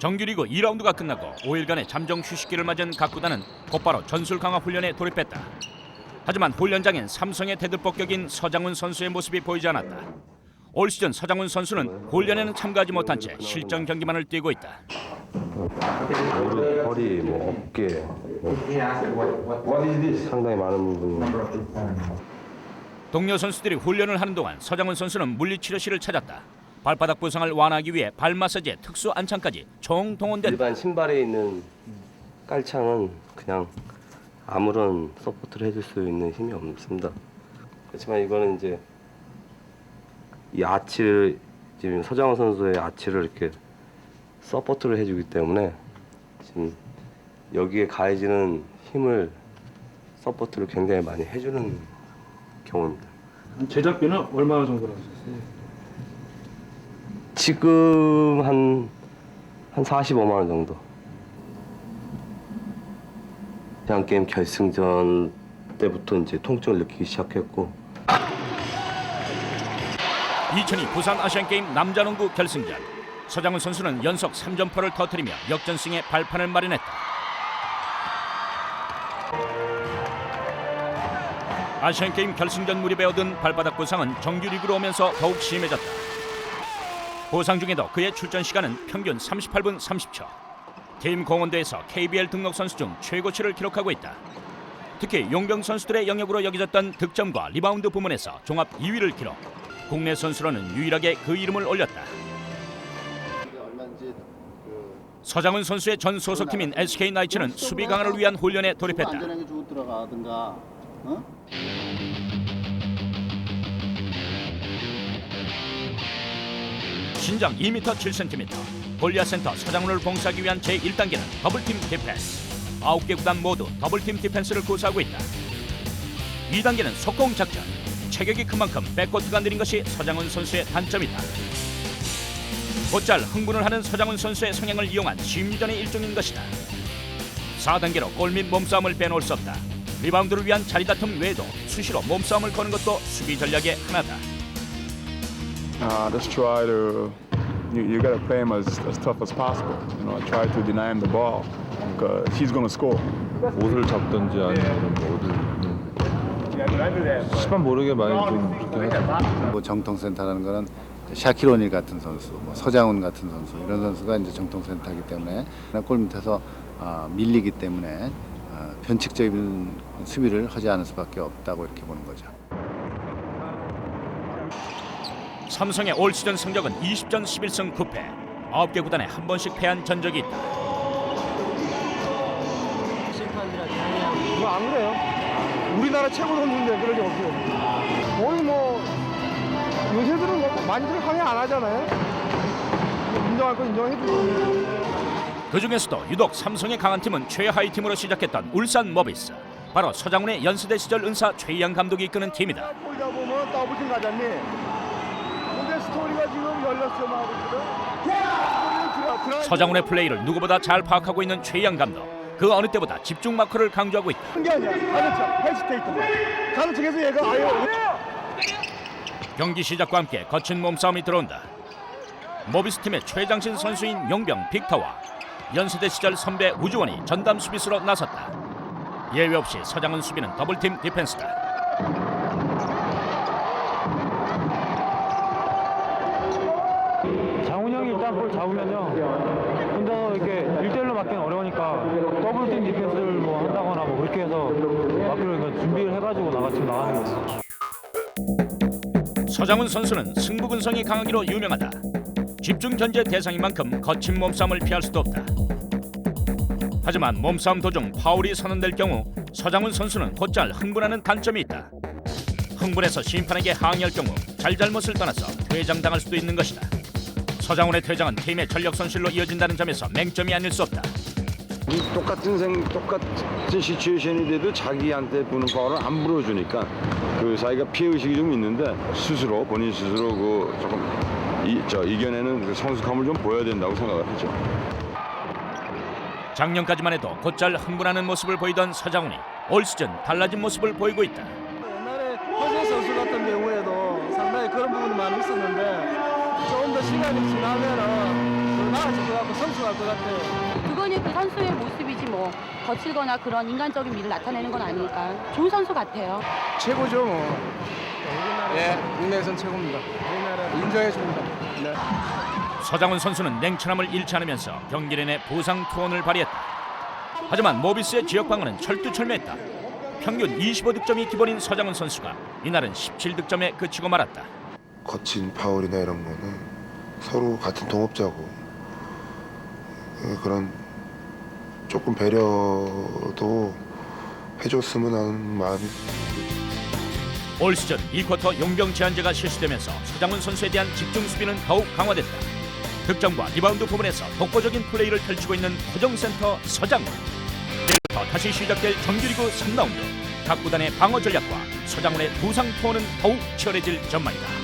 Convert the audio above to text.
정규 리그 2라운드가 끝나고 5일간의 잠정 휴식기를 맞은 각 구단은 곧바로 전술 강화 훈련에 돌입했다. 하지만 훈련장엔 삼성의 대들법격인 서장훈 선수의 모습이 보이지 않았다. 올 시즌 서장훈 선수는 훈련에는 참가하지 못한 채 실전 경기만을 뛰고 있다. 무릎, 허리, 뭐 어깨 뭐 상당히 많은 부분이 동료 선수들이 훈련을 하는 동안 서장훈 선수는 물리치료실을 찾았다. 발바닥 부상을 완화하기 위해 발 마사지에 특수 안창까지 총동원된 일반 신발에 있는 깔창은 그냥 아무런 서포트를 해줄 수 있는 힘이 없습니다. 그렇지만 이거는 이제 이 아치를 지금 서장훈 선수의 아치를 이렇게 서포트를 해주기 때문에 지금 여기에 가해지는 힘을 서포트를 굉장히 많이 해주는 경우입니다. 제작비는 얼마 정도로 하셨어요? 지금 한, 한 45만 원 정도. 대한 게임 결승전 때부터 이제 통증을 느끼기 시작했고 2002 부산 아시안게임 남자농구 결승전 서장훈 선수는 연속 3점포를 터뜨리며 역전승의 발판을 마련했다. 아시안게임 결승전 무렵에 얻은 발바닥 부상은 정규리그로 오면서 더욱 심해졌다. 부상 중에도 그의 출전 시간은 평균 38분 30초. 팀 공원대에서 KBL 등록 선수 중 최고치를 기록하고 있다. 특히 용병 선수들의 영역으로 여겨졌던 득점과 리바운드 부문에서 종합 2위를 기록. 국내 선수로는 유일하게 그 이름을 올렸다. 서장훈 선수의 전 소속팀인 SK 나이츠는 수비 강화를 위한 훈련에 돌입했다. 안전하게 주고 들어가든가. 어? 신장 2m 7cm 골리앗 센터 서장훈을 봉사하기 위한 제1단계는 더블팀 디펜스. 9개 구단 모두 더블팀 디펜스를 구사하고 있다. 2단계는 속공 작전. 체격이 큰 만큼 백코트가 느린 것이 서장훈 선수의 단점이다. 곧잘 흥분을 하는 서장훈 선수의 성향을 이용한 심리전의 일종인 것이다. 4단계로 골 및 몸싸움을 빼놓을 수 없다. 리바운드를 위한 자리 다툼 외에도 수시로 몸싸움을 거는 것도 수비 전략의 하나다 Uh, just try to you, you got to play him as, as tough as possible. You know, try to deny him the ball because he's going to score. 옷을 잡든지 아니면 뭐든 시간 모르게 많이 좀 그렇게 하죠. 뭐 정통 센터라는 거는 샤키로니 같은 선수, 뭐 서장훈 같은 선수 이런 선수가 이제 정통 센터이기 때문에 골 밑에서 아, 밀리기 때문에 아, 변칙적인 수비를 하지 않을 수밖에 없다고 이렇게 보는 거죠. 삼성의 올 시즌 성적은 20전 11승 9패. 9개 구단에 한 번씩 패한 전적이 있다. 그거 안 그래요. 우리나라 최고 선수인데 그럴 리 없어요. 거의 뭐 요새들은 뭐 많이들 항의 안 하잖아요. 인정할 건 인정해주고. 그 중에서도 유독 삼성의 강한 팀은 최하위 팀으로 시작했던 울산 모비스. 바로 서장훈의 연세대 시절 은사 최희양 감독이 이끄는 팀이다. 보다 보면 더블팀 가잖니. 스토리가 지금 열렸어. 서장훈의 플레이를 누구보다 잘 파악하고 있는 최희양 감독. 그 어느 때보다 집중 마크를 강조하고 있다. 아니야. 척해서 얘가 아예 경기 시작과 함께 거친 몸싸움이 들어온다. 모비스 팀의 최장신 선수인 용병 빅터와 연세대 시절 선배 우주원이 전담 수비수로 나섰다. 예외 없이 서장훈 수비는 더블팀 디펜스다. 해서 막기로 이거 준비를 해가지고 나가 지금 나가는 거죠. 서장훈 선수는 승부 근성이 강하기로 유명하다. 집중 견제 대상인 만큼 거친 몸싸움을 피할 수도 없다. 하지만 몸싸움 도중 파울이 선언될 경우 서장훈 선수는 곧잘 흥분하는 단점이 있다. 흥분해서 심판에게 항의할 경우 잘잘못을 떠나서 퇴장당할 수도 있는 것이다. 서장훈의 퇴장은 팀의 전력 손실로 이어진다는 점에서 맹점이 아닐 수 없다. 똑같은 생 똑같은 시츄에이션인데도 자기한테 부는 파울을 안 불어주니까 그 사이가 피해 의식이 좀 있는데 스스로 본인 스스로 그 조금 이, 저 이겨내는 그 성숙함을 좀 보여야 된다고 생각을 하죠. 작년까지만 해도 곧잘 흥분하는 모습을 보이던 서장훈이 올 시즌 달라진 모습을 보이고 있다. 옛날에 허재 선수 같은 경우에도 상당히 그런 부분이 많이 있었는데 조금 더 시간이 지나면은 더 나아질 것 같고 성숙할 것 같아요. 그거는 그 선수의 모습이지 뭐 거칠거나 그런 인간적인 미를 나타내는 건 아니니까 좋은 선수 같아요. 최고죠 뭐. 예, 국내에선 최고입니다. 인정해 줍니다. 네. 서장훈 선수는 냉철함을 잃지 않으면서 경기 내내 부상 투혼을 발휘했다. 하지만 모비스의 지역 방어는 철두철미했다. 평균 25득점이 기본인 서장훈 선수가 이날은 17득점에 그치고 말았다. 거친 파울이나 이런 거는 서로 같은 동업자고 어, 그런 조금 배려도 해줬으면 하는 마음이 올 시즌 2쿼터 용병 제한제가 실시되면서 서장훈 선수에 대한 집중 수비는 더욱 강화됐다. 득점과 리바운드 부분에서 독보적인 플레이를 펼치고 있는 고정센터 서장훈. 내일부터 다시 시작될 정규리그 3라운드. 각 구단의 방어 전략과 서장훈의 부상 투혼은 더욱 치열해질 전망이다.